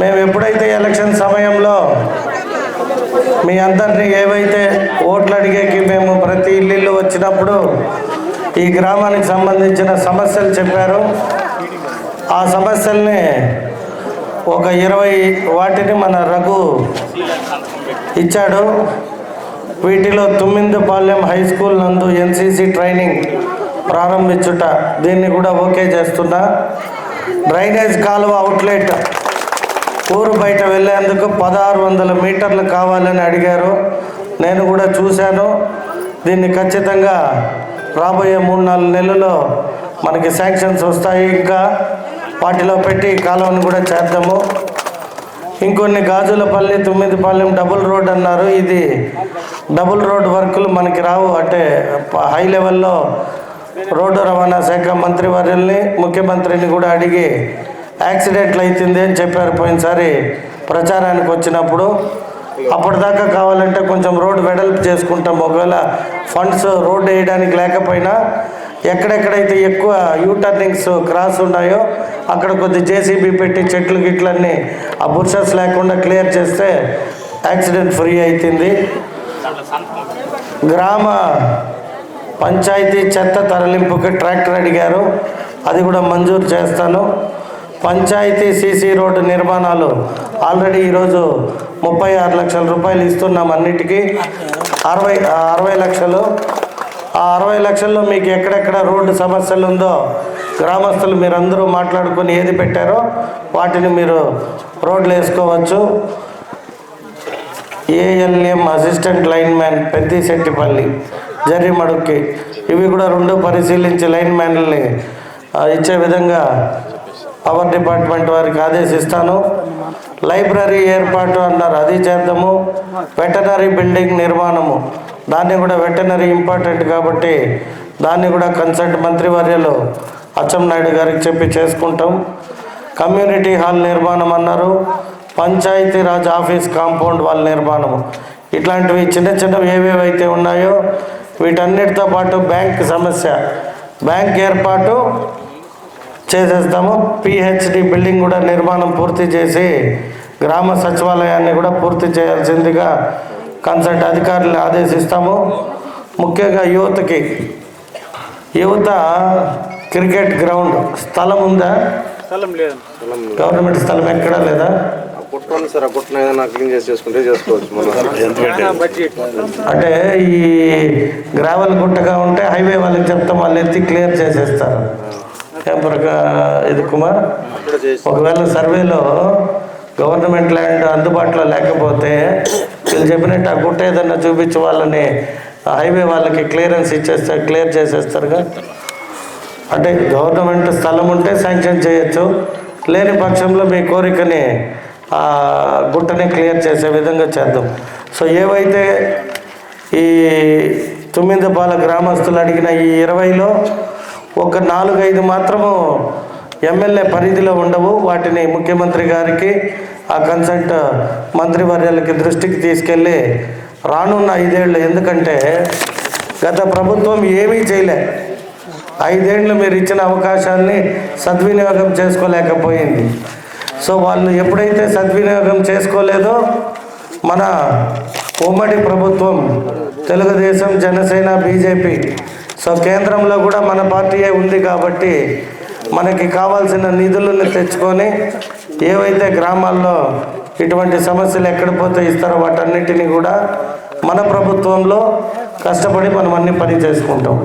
మేము ఎప్పుడైతే ఎలక్షన్ సమయంలో మీ అందరినీ ఏవైతే ఓట్లు అడిగేకి మేము ప్రతి ఇల్లు వచ్చినప్పుడు ఈ గ్రామానికి సంబంధించిన సమస్యలు చెప్పారు ఆ సమస్యల్ని ఒక ఇరవై వాటిని మన రఘు ఇచ్చాడు. వీటిలో తుమ్మిందుపాలెం హై స్కూల్ నందు ఎన్సీసీ ట్రైనింగ్ ప్రారంభించుట దీన్ని కూడా ఓకే చేస్తున్నా. డ్రైనేజ్ కాలువ అవుట్లెట్ ఊరు బయట వెళ్ళేందుకు పదహారు వందల మీటర్లు కావాలని అడిగారు. నేను కూడా చూశాను. దీన్ని ఖచ్చితంగా రాబోయే మూడు నాలుగు నెలల్లో మనకి శాంక్షన్స్ వస్తాయి. ఇంకా వాటిలో పెట్టి కాలువను కూడా చేద్దాము. ఇంకొన్ని గాజులపల్లి తొమ్మిదిపాలెం డబుల్ రోడ్ అన్నారు. ఇది డబుల్ రోడ్ వర్కులు మనకి రావు. అంటే హై లెవెల్లో రోడ్డు రవాణా శాఖ మంత్రి వర్యుల్ని ముఖ్యమంత్రిని కూడా అడిగి యాక్సిడెంట్లు అవుతుంది అని చెప్పారు పోయినసారి ప్రచారానికి వచ్చినప్పుడు. అప్పటిదాకా కావాలంటే కొంచెం రోడ్డు వెడల్పు చేసుకుంటాం. ఒకవేళ ఫండ్స్ రోడ్డు వేయడానికి లేకపోయినా ఎక్కడెక్కడైతే ఎక్కువ యూ టర్నింగ్స్ క్రాస్ ఉన్నాయో అక్కడ కొద్ది జేసీబీ పెట్టి చెట్లు గిట్లన్నీ ఆ బుర్షస్ లేకుండా క్లియర్ చేస్తే యాక్సిడెంట్ ఫ్రీ అవుతుంది గ్రామ పంచాయతీ చెత్త తరలింపుకి ట్రాక్టర్ అడిగారు. అది కూడా మంజూరు చేస్తాను. పంచాయతీ సీసీ రోడ్డు నిర్మాణాలు ఆల్రెడీ ఈరోజు ముప్పై ఆరు లక్షల రూపాయలు ఇస్తున్నాం అన్నిటికీ. అరవై అరవై లక్షలు. ఆ అరవై లక్షల్లో మీకు ఎక్కడెక్కడ రోడ్డు సమస్యలు ఉందో గ్రామస్తులు మీరందరూ మాట్లాడుకొని ఏది పెట్టారో వాటిని మీరు రోడ్లు వేసుకోవచ్చు. ALM assistant lineman Peddisettipalli జర్రిమడుక్కి ఇవి కూడా రెండు పరిశీలించి లైన్ మ్యాన్లని ఇచ్చే విధంగా పవర్ డిపార్ట్మెంట్ వారికి ఆదేశిస్తాను. లైబ్రరీ ఏర్పాటు అన్నారు. అది చేద్దాము. వెటనరీ బిల్డింగ్ నిర్మాణము. దాన్ని కూడా వెటనరీ ఇంపార్టెంట్ కాబట్టి దాన్ని కూడా కన్సల్ట్ మంత్రివర్యలు అచ్చెంనాయుడు గారికి చెప్పి చేసుకుంటాం. కమ్యూనిటీ హాల్ నిర్మాణం అన్నారు. పంచాయతీరాజ్ ఆఫీస్ కాంపౌండ్ వాళ్ళ నిర్మాణము. ఇట్లాంటివి చిన్న చిన్నవి ఏవేవైతే ఉన్నాయో వీటన్నిటితో పాటు బ్యాంక్ సమస్య. బ్యాంక్ ఏర్పాటు చేసేస్తాము. పిహెచ్డి బిల్డింగ్ కూడా నిర్మాణం పూర్తి చేసి గ్రామ సచివాలయాన్ని కూడా పూర్తి చేయాల్సిందిగా కన్సల్ట్ అధికారులను ఆదేశిస్తాము. ముఖ్యంగా యువతకి యువత క్రికెట్ గ్రౌండ్ స్థలం ఉందా? స్థలం లేదు. గవర్నమెంట్ స్థలం ఎక్కడా లేదా? కుట్టాను సార్ ఆ కుట్టిన ఏదైనా క్లీన్ చేసి చేసుకుంటే చేసుకోవచ్చు. మనం బడ్జెట్. అంటే ఈ గ్రావెల్ గుట్టగా ఉంటే హైవే వాళ్ళకి చెప్తాం వాళ్ళు ఎత్తి క్లియర్ చేసేస్తారు ప్రకా ఇది కుమార్. ఒకవేళ సర్వేలో గవర్నమెంట్ ల్యాండ్ అందుబాటులో లేకపోతే వీళ్ళు చెప్పినట్టు ఆ గుట్ట ఏదన్నా చూపించి వాళ్ళని హైవే వాళ్ళకి క్లియరెన్స్ ఇచ్చేస్తారు క్లియర్ చేసేస్తారుగా? అంటే గవర్నమెంట్ స్థలం ఉంటే శాంక్షన్ చేయొచ్చు. లేని పక్షంలో మీ కోరికని ఆ గుట్టని క్లియర్ చేసే విధంగా చేద్దాం. సో ఏవైతే ఈ తుమ్మిందపాల గ్రామస్తులు అడిగిన ఈ ఇరవైలో ఒక నాలుగైదు మాత్రము ఎమ్మెల్యే పరిధిలో ఉండవు. వాటిని ముఖ్యమంత్రి గారికి ఆ కన్సల్ట్ మంత్రివర్యాలకి దృష్టికి తీసుకెళ్ళి రానున్న ఐదేళ్ళు ఎందుకంటే గత ప్రభుత్వం ఏమీ చేయలే. ఐదేళ్ళు మీరు ఇచ్చిన అవకాశాన్ని సద్వినియోగం చేసుకోలేకపోయింది. సో వాళ్ళు ఎప్పుడైతే సద్వినియోగం చేసుకోలేదో మన ఉమ్మడి ప్రభుత్వం తెలుగుదేశం జనసేన బీజేపీ సో కేంద్రంలో కూడా మన పార్టీయే ఉంది కాబట్టి మనకి కావాల్సిన నిధులను తెచ్చుకొని ఏవైతే గ్రామాల్లో ఇటువంటి సమస్యలు ఎక్కడ పోతే ఇస్తారో వాటన్నిటిని కూడా మన ప్రభుత్వంలో కష్టపడి మనం అన్ని పని చేసుకుంటాం.